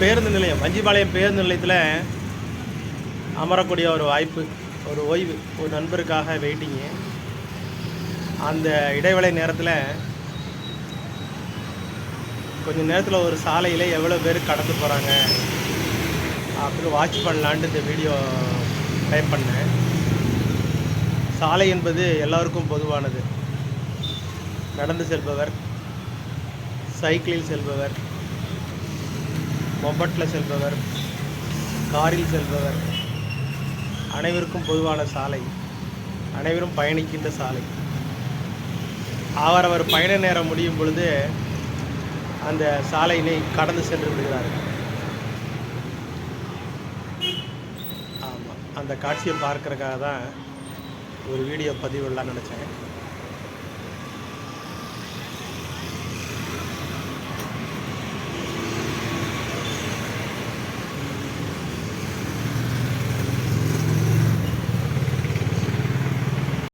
பேருந்து நிலையம் வஞ்சிபாளையம் பேருந்து நிலையத்தில் அமரக்கூடிய ஒரு வாய்ப்பு ஒரு ஓய்வு ஒரு நண்பருக்காக வெயிட்டிங்கு அந்த இடைவேளை நேரத்தில் கொஞ்சம் நேரத்தில் ஒரு சாலையில் எவ்வளோ பேர் கடந்து போகிறாங்க அப்படின்னு வாட்ச் பண்ணலான்ட்டு இந்த வீடியோ டைப் பண்ணேன். சாலை என்பது எல்லோருக்கும் பொதுவானது. நடந்து செல்பவர் சைக்கிளில் செல்பவர் மொபட்டில் செல்பவர் காரில் செல்பவர் அனைவருக்கும் பொதுவான சாலை அனைவரும் பயணிக்கின்ற சாலை. அவரவர் பயண நேரம் முடியும் பொழுது அந்த சாலையினை கடந்து சென்று விடுகிறார்கள். ஆமாம் அந்த காட்சியை பார்க்குறக்காக தான் ஒரு வீடியோ பதிவிடலாம்னு நினச்சேன்.